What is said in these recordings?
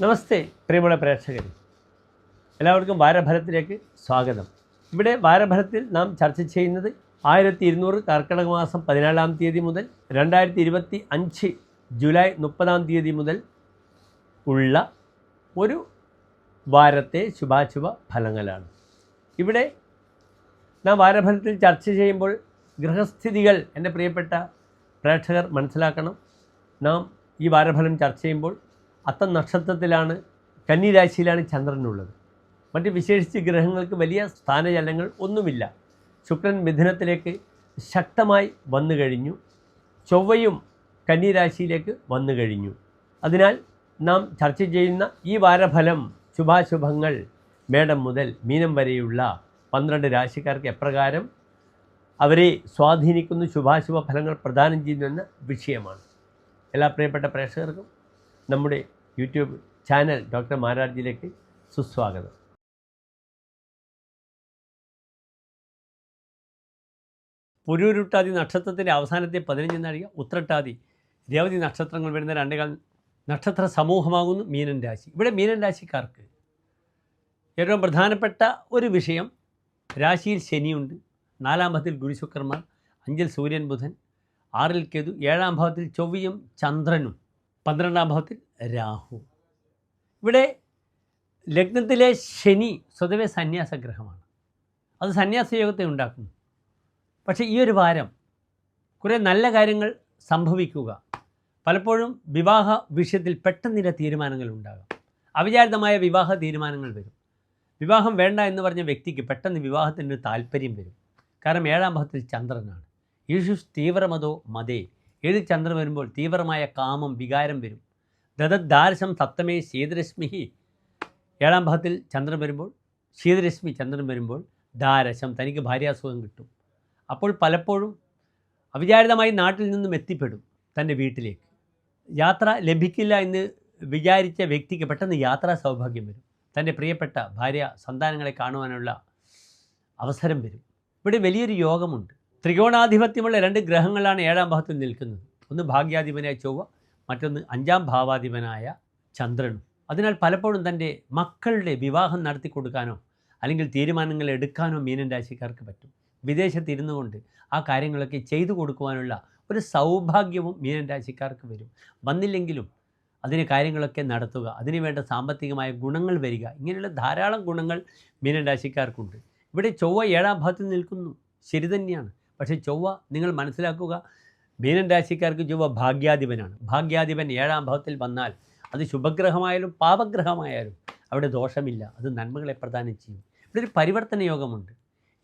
നമസ്തേ പ്രിയമുള്ള പ്രേക്ഷകർ എല്ലാവർക്കും വാരഭരത്തിലേക്ക് സ്വാഗതം. ഇവിടെ വാരഭരത്തിൽ നാം ചർച്ച ചെയ്യുന്നത് ആയിരത്തി ഇരുന്നൂറ് കർക്കിടക മാസം പതിനാലാം തീയതി മുതൽ രണ്ടായിരത്തി ഇരുപത്തി അഞ്ച് ജൂലൈ മുപ്പതാം തീയതി മുതൽ ഉള്ള ഒരു വാരത്തെ ശുഭാശുഭ ഫലങ്ങളാണ്. ഇവിടെ നാം വാരഭരത്തിൽ ചർച്ച ചെയ്യുമ്പോൾ ഗൃഹസ്ഥിതികൾ എന്റെ പ്രിയപ്പെട്ട പ്രേക്ഷകർ മനസ്സിലാക്കണം. നാം ഈ വാരഫലം ചർച്ച ചെയ്യുമ്പോൾ അത്തം നക്ഷത്രത്തിലാണ് കന്നിരാശിയിലാണ് ചന്ദ്രനുള്ളത്. മറ്റ് വിശേഷിച്ച് ഗ്രഹങ്ങൾക്ക് വലിയ സ്ഥാനചലനങ്ങൾ ഒന്നുമില്ല. ശുക്രൻ മിഥുനത്തിലേക്ക് ശക്തമായി വന്നു കഴിഞ്ഞു. ചൊവ്വയും കന്നിരാശിയിലേക്ക് വന്നു കഴിഞ്ഞു. അതിനാൽ നാം ചർച്ച ചെയ്യുന്ന ഈ വാരഫലം ശുഭാശുഭങ്ങൾ മേടം മുതൽ മീനം വരെയുള്ള പന്ത്രണ്ട് രാശിക്കാർക്ക് എപ്രകാരം അവരെ സ്വാധീനിക്കുന്ന ശുഭാശുഭ ഫലങ്ങൾ പ്രദാനം ചെയ്യുന്നു എന്ന വിഷയമാണ്. എല്ലാ പ്രിയപ്പെട്ട പ്രേക്ഷകർക്കും നമ്മുടെ യൂട്യൂബ് ചാനൽ ഡോക്ടർ മാരാർജിയിലേക്ക് സുസ്വാഗതം. പുരൂരുട്ടാതി നക്ഷത്രത്തിന്റെ അവസാനത്തെ പതിനഞ്ച് നാഴിക ഉത്രട്ടാതി രേവതി നക്ഷത്രങ്ങൾ വരുന്ന രണ്ടേകാൽ നക്ഷത്ര സമൂഹമാകുന്നു മീനൻ രാശി. ഇവിടെ മീനൻ രാശിക്കാർക്ക് ഏറ്റവും പ്രധാനപ്പെട്ട ഒരു വിഷയം രാശിയിൽ ശനിയുണ്ട്. നാലാം ഭാവത്തിൽ ഗുരുശുക്രന്മാർ അഞ്ചിൽ സൂര്യൻ ബുധൻ ആറിൽ കേതു ഏഴാം ഭാവത്തിൽ ചൊവ്വയും ചന്ദ്രനും. പന്ത്രണ്ടാം ഭാവത്തിൽ രാഹു. ഇവിടെ ലഗ്നത്തിലെ ശനി സ്വതവേ സന്യാസഗ്രഹമാണ്. അത് സന്യാസയോഗത്തെ ഉണ്ടാക്കുന്നു. പക്ഷേ ഈ ഒരു വാരം കുറേ നല്ല കാര്യങ്ങൾ സംഭവിക്കുക. പലപ്പോഴും വിവാഹ വിഷയത്തിൽ പെട്ടെന്നില്ല തീരുമാനങ്ങൾ ഉണ്ടാകാം. അവിചാരിതമായ വിവാഹ തീരുമാനങ്ങൾ വരും. വിവാഹം വേണ്ട എന്ന് പറഞ്ഞ വ്യക്തിക്ക് പെട്ടെന്ന് വിവാഹത്തിന്റെ ഒരു താല്പര്യം വരും. കാരണം ഏഴാം ഭാവത്തിൽ ചന്ദ്രനാണ്. യേശു തീവ്രമതോ മതേ ഏഴ് ചന്ദ്രൻ വരുമ്പോൾ തീവ്രമായ കാമം വികാരം വരും. ദദദ്ദാരശം സപ്തമേ ശീതരശ്മി ഏഴാം ഭാഗത്തിൽ ചന്ദ്രൻ വരുമ്പോൾ ശീതരശ്മി ചന്ദ്രൻ വരുമ്പോൾ ദാരശം തനിക്ക് ഭാര്യാസുഖം കിട്ടും. അപ്പോൾ പലപ്പോഴും അവിചാരിതമായി നാട്ടിൽ നിന്നും എത്തിപ്പെടും തന്റെ വീട്ടിലേക്ക്. യാത്ര ലഭിക്കില്ല എന്ന് വിചാരിച്ച വ്യക്തിക്ക് പെട്ടെന്ന് യാത്രാ സൗഭാഗ്യം വരും. തന്റെ പ്രിയപ്പെട്ട ഭാര്യ സന്താനങ്ങളെ കാണുവാനുള്ള അവസരം വരും. ഇവിടെ വലിയൊരു യോഗമുണ്ട്. ത്രികോണാധിപത്യമുള്ള രണ്ട് ഗ്രഹങ്ങളാണ് ഏഴാം ഭാവത്തിൽ നിൽക്കുന്നത്. ഒന്ന് ഭാഗ്യാധിപനായ ചൊവ്വ മറ്റൊന്ന് അഞ്ചാം ഭാവാധിപനായ ചന്ദ്രനും. അതിനാൽ പലപ്പോഴും തന്റെ മക്കളുടെ വിവാഹം നടത്തി കൊടുക്കാനോ അല്ലെങ്കിൽ തീരുമാനങ്ങൾ എടുക്കാനോ മീനൻ രാശിക്കാർക്ക് പറ്റും. വിദേശത്ത് ഇരുന്നു കൊണ്ട് ആ കാര്യങ്ങളൊക്കെ ചെയ്തു കൊടുക്കുവാനുള്ള ഒരു സൗഭാഗ്യവും മീനൻ രാശിക്കാർക്ക് വരും. വന്നില്ലെങ്കിലും അതിന് കാര്യങ്ങളൊക്കെ നടത്തുക അതിന് വേണ്ട സാമ്പത്തികമായ ഗുണങ്ങൾ വരിക ഇങ്ങനെയുള്ള ധാരാളം ഗുണങ്ങൾ മീനൻ രാശിക്കാർക്കുണ്ട്. ഇവിടെ ചൊവ്വ ഏഴാം ഭാഗത്ത് നിൽക്കുന്നു. ശരി തന്നെയാണ്. പക്ഷേ ചൊവ്വ നിങ്ങൾ മനസ്സിലാക്കുക മീനൻ രാശിക്കാർക്ക് ചൊവ്വ ഭാഗ്യാധിപനാണ്. ഭാഗ്യാധിപൻ ഏഴാം ഭാവത്തിൽ വന്നാൽ അത് ശുഭഗ്രഹമായാലും പാപഗ്രഹമായാലും അവിടെ ദോഷമില്ല. അത് നന്മകളെ പ്രദാനം ചെയ്യും. ഇവിടെ ഒരു പരിവർത്തന യോഗമുണ്ട്.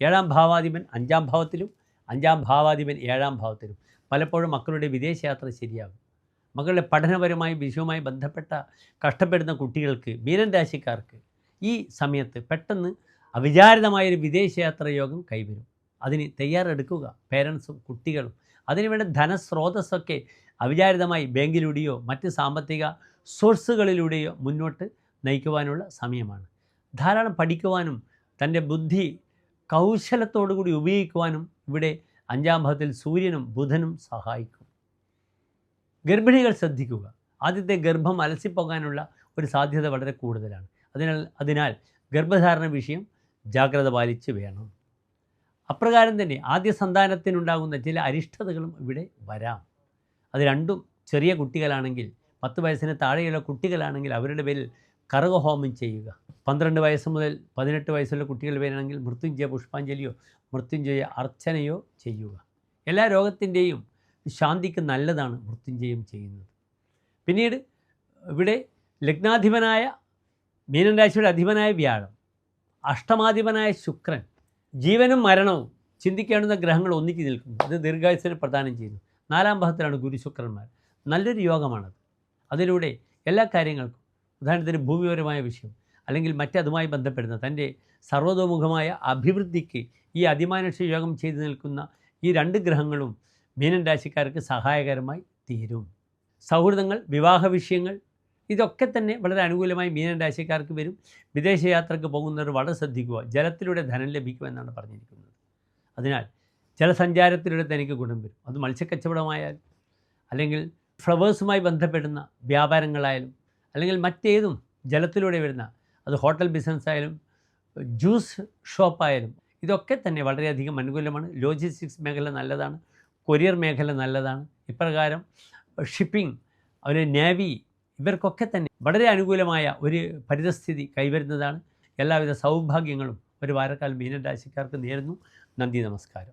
ഏഴാം ഭാവാധിപൻ അഞ്ചാം ഭാവത്തിലും അഞ്ചാം ഭാവാധിപൻ ഏഴാം ഭാവത്തിലും. പലപ്പോഴും മക്കളുടെ വിദേശയാത്ര ശരിയാകും. മക്കളുടെ പഠനപരമായി വിഷയവുമായി ബന്ധപ്പെട്ട കഷ്ടപ്പെടുന്ന കുട്ടികൾക്ക് മീനൻ രാശിക്കാർക്ക് ഈ സമയത്ത് പെട്ടെന്ന് അവിചാരിതമായൊരു വിദേശയാത്ര യോഗം കൈവരും. അതിന് തയ്യാറെടുക്കുക. പേരൻസും കുട്ടികളും. അതിനുവേണ്ട ധനസ്രോതസ്സൊക്കെ അവിചാരിതമായി ബാങ്കിലൂടെയോ മറ്റ് സാമ്പത്തിക സോഴ്സുകളിലൂടെയോ മുന്നോട്ട് നയിക്കുവാനുള്ള സമയമാണ്. ധാരാളം പഠിക്കുവാനും തന്റെ ബുദ്ധി കൗശലത്തോടുകൂടി ഉപയോഗിക്കുവാനും ഇവിടെ അഞ്ചാം ഭാവത്തിൽ സൂര്യനും ബുധനും സഹായിക്കും. ഗർഭിണികൾ ശ്രദ്ധിക്കുക. ആദ്യത്തെ ഗർഭം അലസിപ്പോകാനുള്ള ഒരു സാധ്യത വളരെ കൂടുതലാണ്. അതിനാൽ അതിനാൽ ഗർഭധാരണ വിഷയം ജാഗ്രത പാലിച്ച് വേണം. അപ്രകാരം തന്നെ ആദ്യ സന്താനത്തിനുണ്ടാകുന്ന ചില അരിഷ്ടതകളും ഇവിടെ വരാം. അത് രണ്ടും ചെറിയ കുട്ടികളാണെങ്കിൽ പത്ത് വയസ്സിന് താഴെയുള്ള കുട്ടികളാണെങ്കിൽ അവരുടെ പേരിൽ കറുകഹോമം ചെയ്യുക. പന്ത്രണ്ട് വയസ്സ് മുതൽ പതിനെട്ട് വയസ്സുള്ള കുട്ടികൾ പേരാണെങ്കിൽ മൃത്യുഞ്ജയ പുഷ്പാഞ്ജലിയോ മൃത്യുഞ്ജയ അർച്ചനയോ ചെയ്യുക. എല്ലാ രോഗത്തിന്റെയും ശാന്തിക്ക് നല്ലതാണ് മൃത്യുഞ്ജയം ചെയ്യുന്നത്. പിന്നീട് ഇവിടെ ലഗ്നാധിപനായ മീനൻ രാശിയുടെ അധിപനായ വ്യാഴം അഷ്ടമാധിപനായ ശുക്രൻ ജീവനും മരണവും ചിന്തിക്കേണ്ടുന്ന ഗ്രഹങ്ങൾ ഒന്നിച്ച് നിൽക്കുന്നു. അത് ദീർഘായുസിനെ പ്രദാനം ചെയ്യുന്നു. നാലാം ഭാഗത്തിലാണ് ഗുരുശുക്രന്മാർ നല്ലൊരു യോഗമാണത്. അതിലൂടെ എല്ലാ കാര്യങ്ങൾക്കും ഉദാഹരണത്തിന് ഭൂമിപരമായ വിഷയം അല്ലെങ്കിൽ മറ്റതുമായി ബന്ധപ്പെടുന്ന തന്റെ സർവതോമുഖമായ അഭിവൃദ്ധിക്ക് ഈ അതിമാനുഷ്യ യോഗം ചെയ്തു നിൽക്കുന്ന ഈ രണ്ട് ഗ്രഹങ്ങളും മീനൻ രാശിക്കാർക്ക് സഹായകരമായി തീരും. സൗഹൃദങ്ങൾ വിവാഹ വിഷയങ്ങൾ ഇതൊക്കെ തന്നെ വളരെ അനുകൂലമായി മീനൻ രാശിക്കാർക്ക് വരും വിദേശയാത്രയ്ക്ക് പോകുന്നവർ വളരെ ശ്രദ്ധിക്കുക. ജലത്തിലൂടെ ധനം ലഭിക്കുമെന്നാണ് പറഞ്ഞിരിക്കുന്നത്. അതിനാൽ ജലസഞ്ചാരത്തിലൂടെ തനിക്ക് ഗുണം വരും. അത് മത്സ്യക്കച്ചവടമായാലും അല്ലെങ്കിൽ ഫ്ലവേഴ്സുമായി ബന്ധപ്പെടുന്ന വ്യാപാരങ്ങളായാലും അല്ലെങ്കിൽ മറ്റേതും ജലത്തിലൂടെ വരുന്ന അത് ഹോട്ടൽ ബിസിനസ് ആയാലും ജ്യൂസ് ഷോപ്പായാലും ഇതൊക്കെ തന്നെ വളരെയധികം അനുകൂലമാണ്. ലോജിസ്റ്റിക്സ് മേഖല നല്ലതാണ്. കൊറിയർ മേഖല നല്ലതാണ്. ഇപ്രകാരം ഷിപ്പിംഗ് അതുപോലെ നേവി ഇവർക്കൊക്കെ തന്നെ വളരെ അനുകൂലമായ ഒരു പരിതസ്ഥിതി കൈവരുന്നതാണ്. എല്ലാവിധ സൗഭാഗ്യങ്ങളും ഒരു വാരക്കാലം മീനൻ രാശിക്കാർക്ക് നേരുന്നു. നന്ദി നമസ്കാരം.